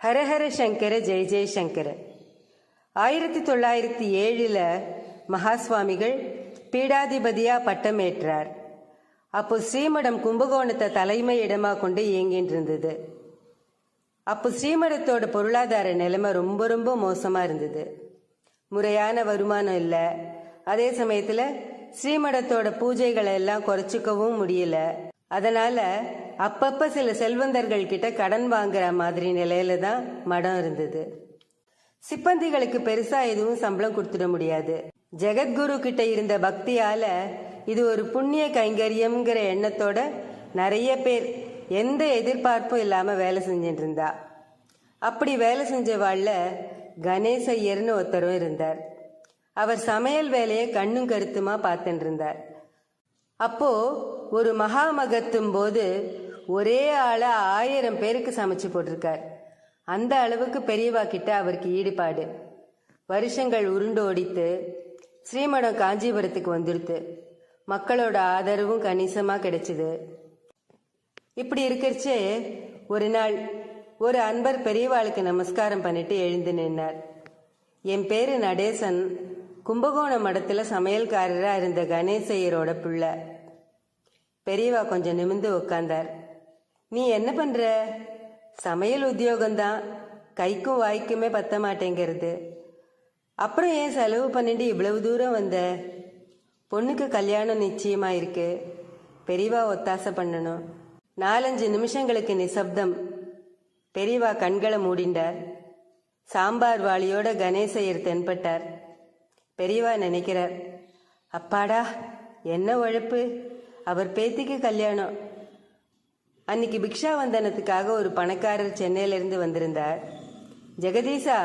ஹரஹர சங்கர ஜெய ஜெயசங்கர ஆயிரத்தி தொள்ளாயிரத்தி ஏழில் மகாஸ்வாமிகள் பீடாதிபதியாக பட்டமேற்றார் அப்போ ஸ்ரீமடம் கும்பகோணத்தை தலைமை இடமாக கொண்டு இயங்கிட்டு இருந்தது அப்போ ஸ்ரீமடத்தோட பொருளாதார நிலைமை ரொம்ப ரொம்ப மோசமாக இருந்தது. முறையான வருமானம் இல்லை. அதே சமயத்தில் ஸ்ரீமடத்தோட பூஜைகளை எல்லாம் குறைச்சிக்கவும் முடியல. அதனால அப்பப்ப சில செல்வந்தர்கள் கிட்ட கடன் வாங்குற மாதிரி நிலையில தான் மடம் இருந்தது. சிப்பந்திகளுக்கு பெருசா எதுவும் சம்பளம் கொடுத்துட முடியாது. ஜெகத்குரு கிட்ட இருந்த பக்தியால இது ஒரு புண்ணிய கைங்கரியம்ங்கிற எண்ணத்தோட நிறைய பேர் எந்த எதிர்பார்ப்பும் இல்லாம வேலை செஞ்சுட்டு இருந்தா. அப்படி வேலை செஞ்சவாழ்ல கணேச ஐயர்னு ஒருத்தரும் இருந்தார். அவர் சமையல் வேலையை கண்ணும் கருத்துமா பார்த்துட்டு இருந்தார். அப்போ ஒரு மகாமகத்தும் போது ஒரே ஆளா ஆயிரம் பேருக்கு சமைச்சு போட்டிருக்கார். அந்த அளவுக்கு பெரியவா கிட்ட அவருக்கு ஈடுபாடு. வருஷங்கள் உருண்டு ஒடித்து ஸ்ரீமடம் காஞ்சிபுரத்துக்கு வந்துடுத்து. மக்களோட ஆதரவும் கணிசமாக கிடைச்சிது. இப்படி இருக்கிறச்சே ஒரு நாள் ஒரு அன்பர் பெரியவாளுக்கு நமஸ்காரம் பண்ணிட்டு எழுந்து நின்னார். என் பேரு நடேசன். கும்பகோணம் மடத்துல சமையல்காரரா இருந்த கணேசையரோட பிள்ளை. பெரியவா கொஞ்சம் நிமிந்து உட்கார்ந்தார் நீ என்ன பண்ற? சமையல் உத்தியோகம்தான். கைக்கும் வாய்க்குமே பத்த மாட்டேங்கிறது. அப்புறம் ஏன் செலவு பண்ணிட்டு இவ்வளவு தூரம் வந்த? பொண்ணுக்கு கல்யாணம் நிச்சயமா இருக்கு. பெரியவா ஒத்தாசை பண்ணணும். நாலஞ்சு நிமிஷங்களுக்கு நிசப்தம். பெரியவா கண்களை மூடிண்டார். சாம்பார் வாளியோட கணேசையர் தென்பட்டார். பெரியவா நினைக்கிறார் அப்பாடா என்ன உழைப்பு? அவர் பேத்திக்கு கல்யாணம். அன்னைக்கு பிக்ஷா வந்தனத்துக்காக ஒரு பணக்காரர் சென்னையிலேருந்து வந்திருந்தார். ஜெகதீஷா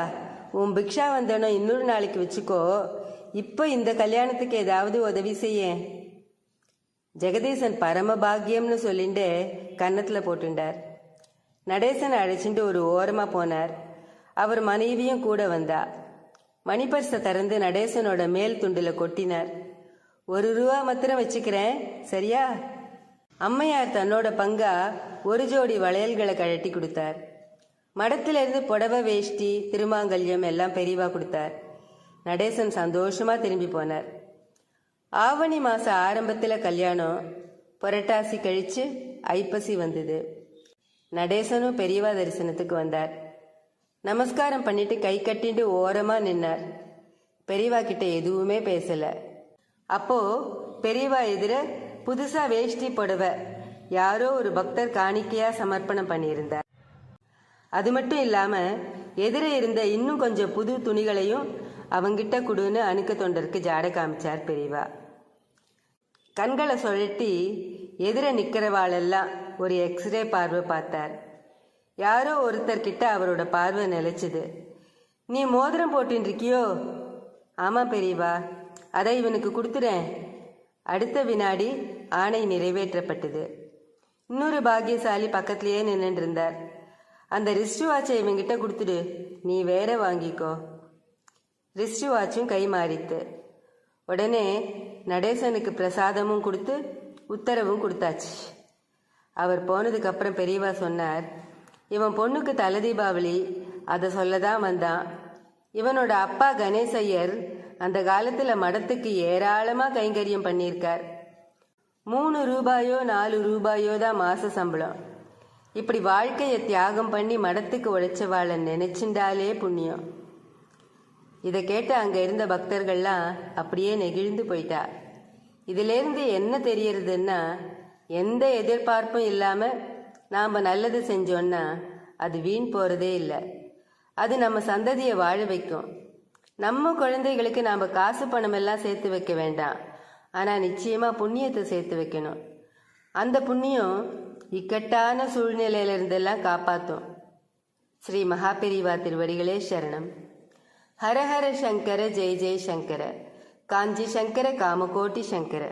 உன் பிக்ஷா வந்தனம் இன்னொரு நாளைக்கு வச்சுக்கோ. இப்போ இந்த கல்யாணத்துக்கு ஏதாவது உதவி செய்ய. ஜெகதீசன் பரமபாகியம்னு சொல்லிட்டு கன்னத்தில் போட்டுண்டார். நடேசன் அழைச்சிட்டு ஒரு ஓரமாக போனார். அவர் மனைவியும் கூட வந்தா. மணிப்பர்ஸை திறந்து நடேசனோட மேல் துண்டில் கொட்டினார். ஒரு ரூபா மாத்திரம் வச்சுக்கிறேன். சரியா? அம்மையார் தன்னோட பங்கா ஒரு ஜோடி வளையல்களை கழட்டி கொடுத்தார். மடத்திலிருந்து புடவை வேஷ்டி திருமாங்கல்யம் எல்லாம் பெரியவா கொடுத்தார். நடேசன் சந்தோஷமா திரும்பி போனார். ஆவணி மாச ஆரம்பத்தில் கல்யாணம் புரட்டாசி கழிச்சு ஐப்பசி வந்தது. நடேசனும் பெரியவா தரிசனத்துக்கு வந்தார். நமஸ்காரம் பண்ணிட்டு கை கட்டிட்டு ஓரமா நின்னார். பெரியவா கிட்ட எதுவுமே பேசல. அப்போ பெரியவா எதிர புதுசா வேஷ்டி புடவை. யாரோ ஒரு பக்தர் காணிக்கையா சமர்ப்பணம் பண்ணியிருந்தார். அது மட்டும் இல்லாம எதிரே இருந்த இன்னும் கொஞ்சம் புது துணிகளையும் அவங்கிட்ட கொடுன்னு அணுக்க தொண்டருக்கு ஜாட காமிச்சார் பெரியவா. கண்களை சுழட்டி எதிர நிற்கிறவாளெல்லாம் ஒரு எக்ஸ்ரே பார்வை பார்த்தார். யாரோ ஒருத்தர் கிட்ட அவரோட பார்வை நிலைச்சது. நீ மோதிரம் போட்டுன்னு இருக்கியோ ஆமா பெரியவா. அதை இவனுக்கு கொடுத்துறேன். அடுத்த வினாடி ஆணை நிறைவேற்றப்பட்டது. இன்னொரு பாக்கியசாலி பக்கத்திலேயே நின்றுருந்தார் இருந்தார் அந்த ரிஸ்ட் வாட்சை இவங்கிட்ட கொடுத்துடு. நீ வேற வாங்கிக்கோ. ரிஸ்ட் வாட்சும் கை மாறித்து. உடனே நடேசனுக்கு பிரசாதமும் கொடுத்து உத்தரவும் கொடுத்தாச்சு. அவர் போனதுக்கு அப்புறம் பெரியவா சொன்னார் இவன் பொண்ணுக்கு தலை தீபாவளி அதை சொல்ல தான் வந்தான். இவனோட அப்பா கணேசையர் அந்த காலத்தில் மடத்துக்கு ஏராளமாக கைங்கரியம் பண்ணியிருக்கார். மூணு ரூபாயோ நாலு ரூபாயோ தான் மாச சம்பளம். இப்படி வாழ்க்கையை தியாகம் பண்ணி மடத்துக்கு உழைச்சவாளை நினைச்சிண்டாலே புண்ணியம். இதை கேட்டு அங்கே இருந்த பக்தர்கள்லாம் அப்படியே நெகிழ்ந்து போயிட்டா. இதிலேருந்து என்ன தெரியறதுன்னா எந்த எதிர்பார்ப்பும் இல்லாமல் நாம் நல்லது செஞ்சோன்னா அது வீண் போகிறதே இல்லை. அது நம்ம சந்ததியை வாழ வைக்கும். நம்ம குழந்தைகளுக்கு நாம் காசு பணமெல்லாம் சேர்த்து வைக்க வேண்டாம். ஆனால் நிச்சயமாக புண்ணியத்தை சேர்த்து வைக்கணும். அந்த புண்ணியம் இக்கட்டான சூழ்நிலையிலிருந்தெல்லாம் காப்பாற்றும் ஸ்ரீ மகாபெரிவா திருவடிகளே சரணம். ஹரஹர சங்கர ஜெய் ஜெய் சங்கர. காஞ்சி சங்கர காமகோட்டி சங்கர.